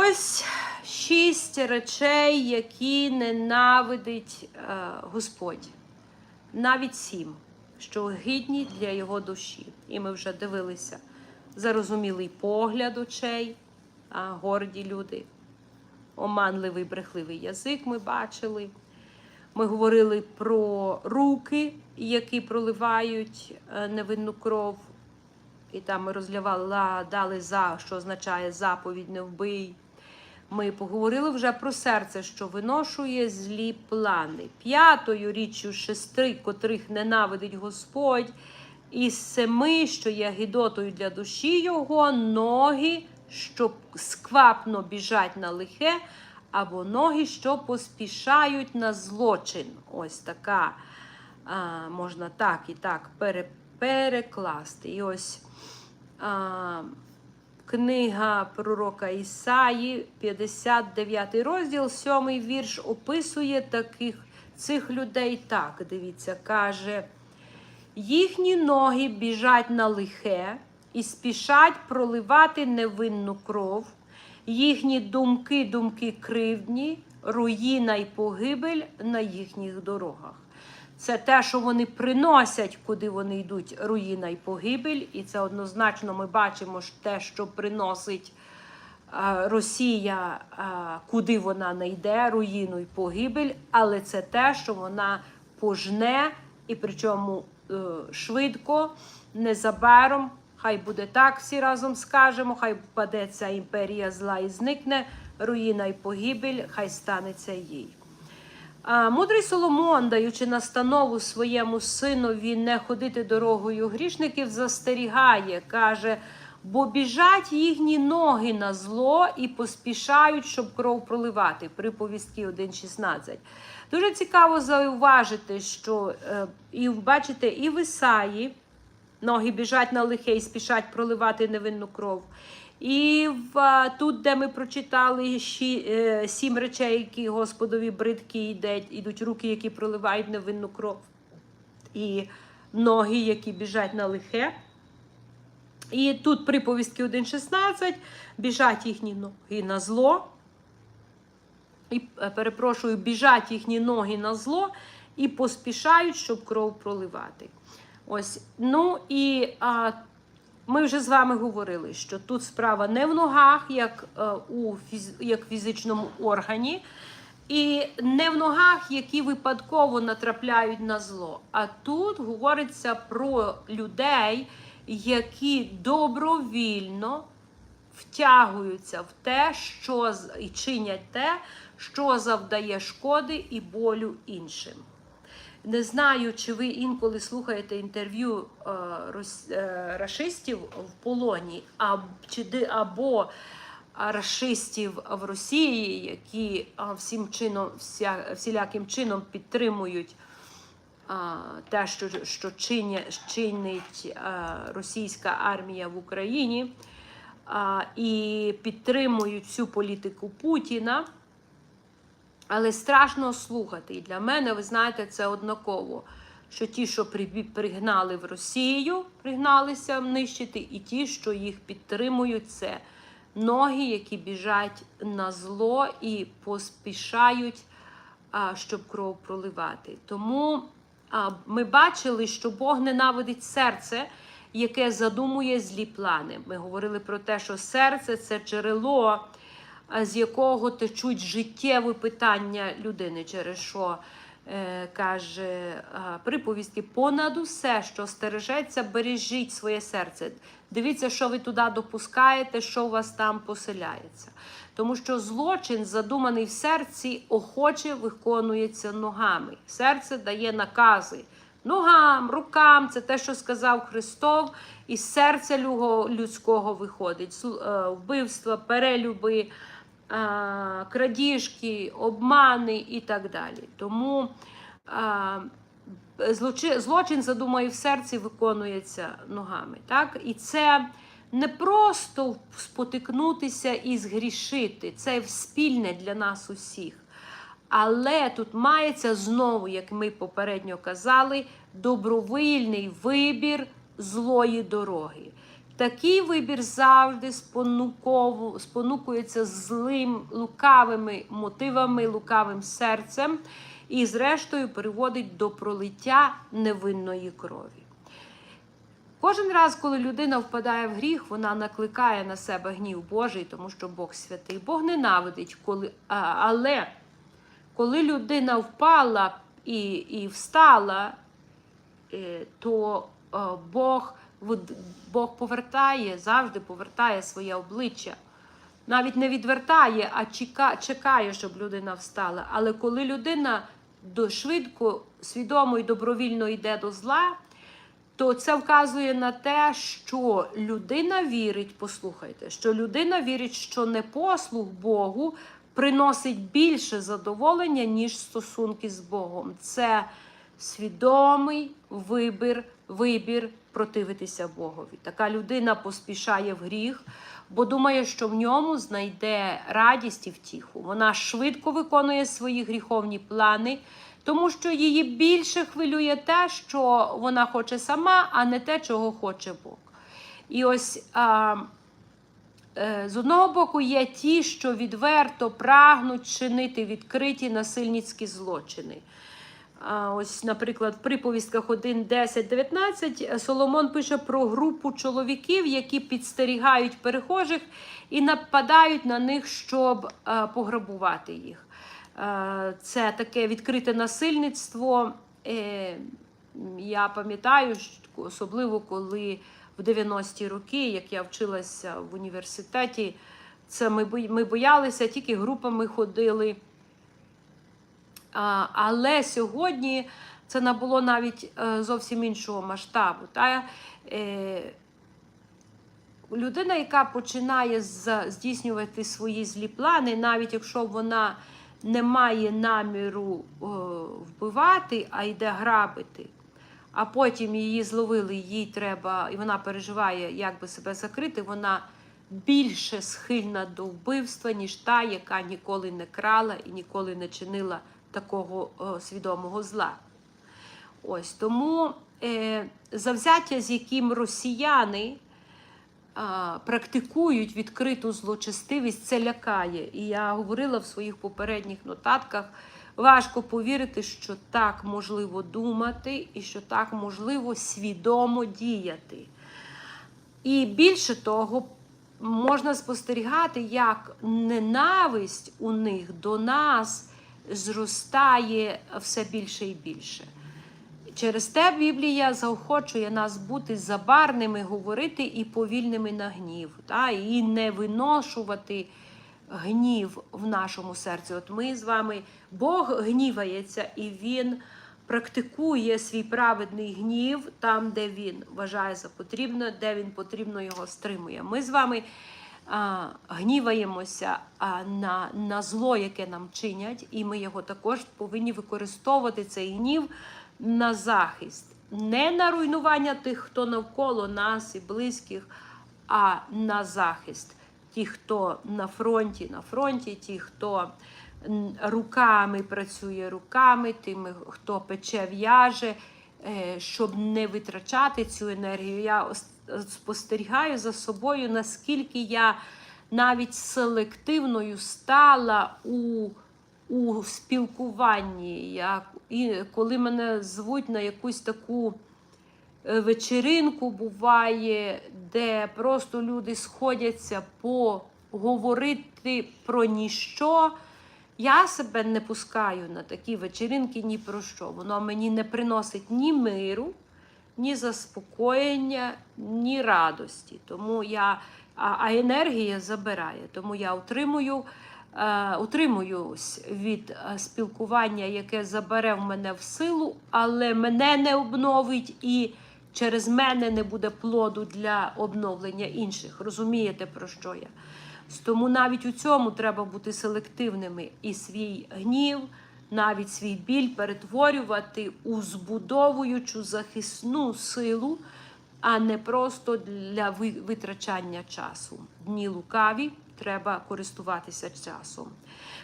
Ось шість речей, які ненавидить е, Господь. Навіть сім, що гідні для його душі. І ми вже дивилися зарозумілий погляд очей, а, горді люди, оманливий брехливий язик ми бачили. Ми говорили про руки, які проливають е, невинну кров. І там ми розглядали, дали за, що означає заповідь не вбий. Ми поговорили вже про серце, що виношує злі плани. П'ятою річчю шести, котрих ненавидить Господь, і семи, що є гідотою для душі його, ноги, що сквапно біжать на лихе, або ноги, що поспішають на злочин. Ось така, а, можна так і так пере, перекласти. І ось а, книга пророка Ісаї, 59 розділ, 7 вірш, описує таких цих людей так. Дивіться, каже. Їхні ноги біжать на лихе і спішать проливати невинну кров. Їхні думки, думки кривдні, руїна й погибель на їхніх дорогах. Це те, що вони приносять, куди вони йдуть, руїна й погибель. І це однозначно ми бачимо те, що приносить а, Росія, а, куди вона не йде, руїну й погибель, але це те, що вона пожне, і причому е, швидко, незабаром. Хай буде так, всі разом скажемо, хай впаде ця імперія зла і зникне, руїна й погибель, хай станеться їй. Мудрий Соломон, даючи настанову своєму синові не ходити дорогою грішників, застерігає, каже, бо біжать їхні ноги на зло і поспішають, щоб кров проливати. Приповістки 1.16. Дуже цікаво зауважити, що е, і бачите, і в Ісаї ноги біжать на лихе і спішать проливати невинну кров. І в, тут, де ми прочитали ші, е, сім речей, які Господові бридкі йдуть, ідуть руки, які проливають невинну кров, і ноги, які біжать на лихе. І тут приповістки 1.16 біжать їхні ноги на зло. І е, перепрошую, біжать їхні ноги на зло і поспішають, щоб кров проливати. Ось, ну і а, ми вже з вами говорили, що тут справа не в ногах, як е, у як фізичному органі, і не в ногах, які випадково натрапляють на зло. А тут говориться про людей, які добровільно втягуються в те, що і чинять те, що завдає шкоди і болю іншим. Не знаю, чи ви інколи слухаєте інтерв'ю е, е, рашистів в полоні, або рашистів в Росії, які всім чином, вся, всіляким чином підтримують те, що, що чинить а, російська армія в Україні, і підтримують всю політику Путіна. Але страшно слухати. І для мене, ви знаєте, це однаково. Що ті, що пригнали в Росію, пригналися нищити, і ті, що їх підтримують, це ноги, які біжать на зло і поспішають, щоб кров проливати. Тому ми бачили, що Бог ненавидить серце, яке задумує злі плани. Ми говорили про те, що серце це джерело з якого течуть життєві питання людини, через що е, каже приповістки, понад усе, що стережеться, бережіть своє серце. Дивіться, що ви туди допускаєте, що у вас там поселяється. Тому що злочин, задуманий в серці, охоче виконується ногами. Серце дає накази. Ногам, рукам, це те, що сказав Христов, із серця людського виходить. Е, Вбивства, перелюби, крадіжки, обмани і так далі. Тому злочин задумає в серці, виконується ногами. Так? І це не просто спотикнутися і згрішити, це спільне для нас усіх. Але тут мається знову, як ми попередньо казали, добровільний вибір злої дороги. Такий вибір завжди спонукується злим, лукавими мотивами, лукавим серцем і, зрештою, приводить до пролиття невинної крові. Кожен раз, коли людина впадає в гріх, вона накликає на себе гнів Божий, тому що Бог святий. Бог ненавидить, коли, але коли людина впала і, і встала, е, то е, Бог, Бог повертає, завжди повертає своє обличчя. Навіть не відвертає, а чекає, щоб людина встала. Але коли людина швидко, свідомо і добровільно йде до зла, то це вказує на те, що людина вірить, послухайте, що людина вірить, що непослух Богу приносить більше задоволення, ніж стосунки з Богом. Це свідомий вибір, вибір противитися Богові. Така людина поспішає в гріх, бо думає, що в ньому знайде радість і втіху. Вона швидко виконує свої гріховні плани, тому що її більше хвилює те, що вона хоче сама, а не те, чого хоче Бог. І ось а, е, з одного боку є ті, що відверто прагнуть чинити відкриті насильницькі злочини. Ось, наприклад, в приповістках 1, 10, 19 Соломон пише про групу чоловіків, які підстерігають перехожих і нападають на них, щоб е, пограбувати їх. Е, Це таке відкрите насильництво. Е, Я пам'ятаю, особливо коли в 90-ті роки, як я вчилася в університеті, це ми боялися, тільки групами ходили. Але сьогодні це набуло навіть е, зовсім іншого масштабу. Та, е, людина, яка починає здійснювати свої злі плани, навіть якщо вона не має наміру е, вбивати, а йде грабити, а потім її зловили, їй треба, і вона переживає, як би себе закрити, вона більше схильна до вбивства, ніж та, яка ніколи не крала і ніколи не чинила такого е, свідомого зла. Ось тому е, завзяття, з яким росіяни практикують відкриту злочестивість, це лякає. І я говорила в своїх попередніх нотатках. Важко повірити, що так можливо думати і що так можливо свідомо діяти. І більше того, можна спостерігати, як ненависть у них до нас зростає все більше і більше. Через те Біблія заохочує нас бути забарними, говорити і повільними на гнів, та, і не виношувати гнів в нашому серці. От ми з вами, Бог гнівається і Він практикує свій праведний гнів там, де він вважає за потрібне, де він потрібно його стримує. Ми з вами а, гніваємося а, на, на зло, яке нам чинять, і ми його також повинні використовувати цей гнів на захист, не на руйнування тих, хто навколо нас і близьких, а на захист. Ті, хто на фронті, на фронті, ті, хто руками працює руками, тими, хто пече в'яже, е, щоб не витрачати цю енергію. Я спостерігаю за собою, наскільки я навіть селективною стала у, у спілкуванні. Я, і коли мене звуть на якусь таку е, вечеринку буває, де просто люди сходяться поговорити про ніщо. Я себе не пускаю на такі вечеринки ні про що. Воно мені не приносить ні миру, ні заспокоєння, ні радості. Тому я, а, енергія забирає. Тому я утримую, е, утримуюсь від е, спілкування, яке забере в мене в силу, але мене не обновить і через мене не буде плоду для обновлення інших. Розумієте, про що я? Тому навіть у цьому треба бути селективними і свій гнів, навіть свій біль перетворювати у збудовуючу захисну силу, а не просто для витрачання часу. Дні лукаві треба користуватися часом.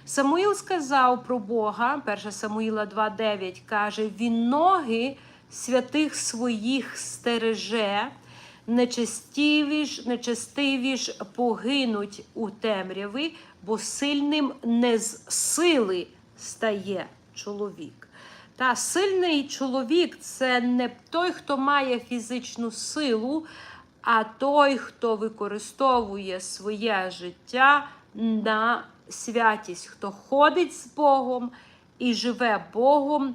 Самуїл сказав про Бога, 1 Самуїла 2,9 каже: Він ноги святих своїх стереже, нечестиві ж, нечестиві ж погинуть у темряві, бо сильним не з сили стає чоловік. Та сильний чоловік це не той, хто має фізичну силу, а той, хто використовує своє життя на святість, хто ходить з Богом і живе Богом.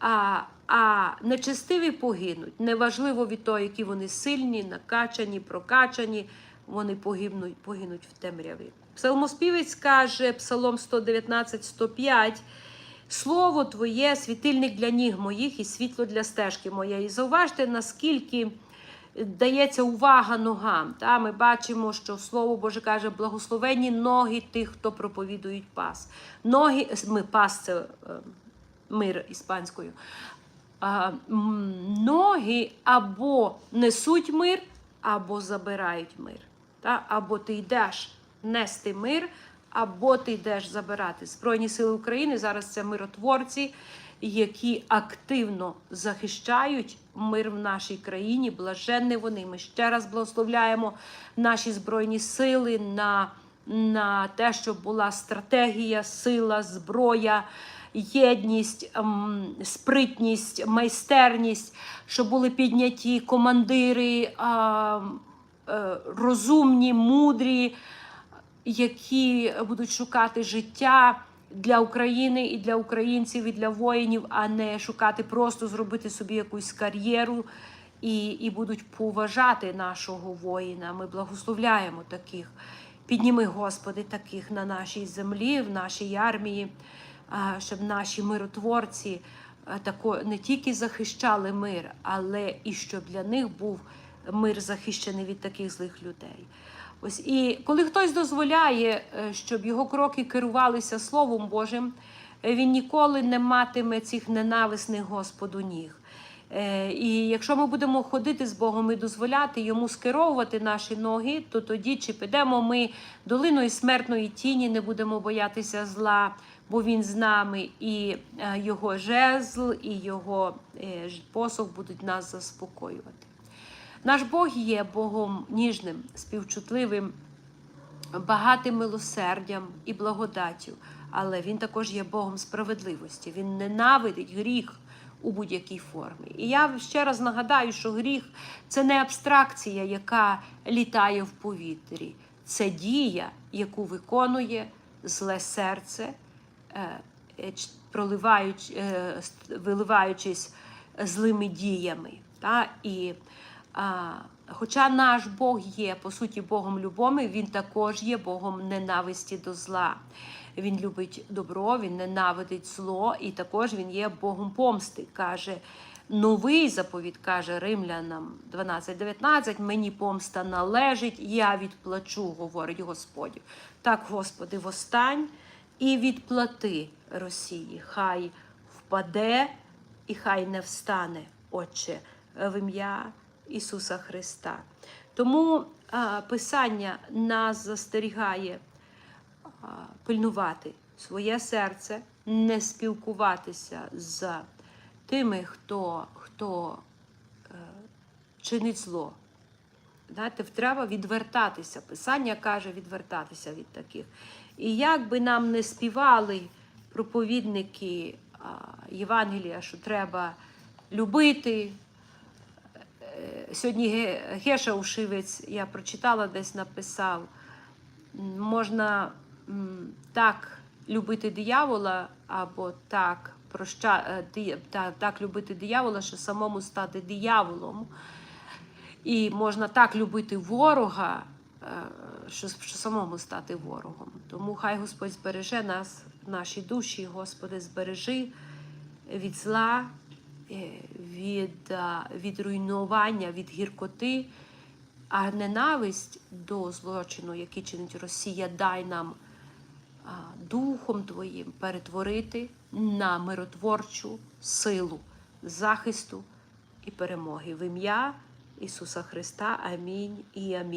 А, а нечестиві погинуть. Неважливо від того, які вони сильні, накачані, прокачані, вони погибнуть, погинуть в темряві. Псалмоспівець каже, Псалом 119, 105. Слово Твоє, світильник для ніг моїх і світло для стежки моєї. Зауважте, наскільки дається увага ногам. Та? Ми бачимо, що Слово Боже каже, благословенні ноги тих, хто проповідують пас. Ноги, ми пас це е, мир іспанською. А, ноги або несуть мир, або забирають мир. Та? Або ти йдеш нести мир, або ти йдеш забирати. Збройні сили України зараз це миротворці, які активно захищають мир в нашій країні. Блаженні вони. Ми ще раз благословляємо наші збройні сили на, на те, щоб була стратегія, сила, зброя. Єдність, ем, спритність, майстерність, щоб були підняті командири е, розумні, мудрі, які будуть шукати життя для України і для українців, і для воїнів, а не шукати просто зробити собі якусь кар'єру і, і будуть поважати нашого воїна. Ми благословляємо таких. Підніми, Господи, таких на нашій землі, в нашій армії, щоб наші миротворці тако не тільки захищали мир, але і щоб для них був мир захищений від таких злих людей. Ось і коли хтось дозволяє, е, щоб його кроки керувалися Словом Божим, е, він ніколи не матиме цих ненависних Господу ніг. Е, І якщо ми будемо ходити з Богом і дозволяти йому скеровувати наші ноги, то тоді чи підемо ми долиною смертної тіні, не будемо боятися зла, бо він з нами, і його жезл, і його посох будуть нас заспокоювати. Наш Бог є Богом ніжним, співчутливим, багатим милосердям і благодаттю, але Він також є Богом справедливості. Він ненавидить гріх у будь-якій формі. І я ще раз нагадаю, що гріх це не абстракція, яка літає в повітрі. Це дія, яку виконує зле серце, е, е, проливаючи, е, виливаючись злими діями. Та? І хоча наш Бог є, по суті, Богом любові, він також є Богом ненависті до зла. Він любить добро, він ненавидить зло, і також він є Богом помсти. Каже, новий заповіт каже римлянам 12-19, мені помста належить, я відплачу, говорить Господь. Так, Господи, восстань і відплати Росії. Хай впаде і хай не встане, Отче, в ім'я Ісуса Христа. Тому Писання нас застерігає пильнувати своє серце, не спілкуватися з тими, хто, хто е, чинить зло. Знаєте, треба відвертатися. Писання каже відвертатися від таких. І як би нам не співали проповідники Євангелія, що треба любити. Сьогодні Ге- Геша Ушивець, я прочитала, десь написав, можна так любити диявола, або так, проща, е, ди- та- так любити диявола, що самому стати дияволом. І можна так любити ворога, е, що, що самому стати ворогом. Тому хай Господь збереже нас, наші душі, Господи, збережи від зла, від, від руйнування, від гіркоти, а ненависть до злочину, який чинить Росія, дай нам Духом Твоїм перетворити на миротворчу силу захисту і перемоги в ім'я Ісуса Христа. Амінь і амінь.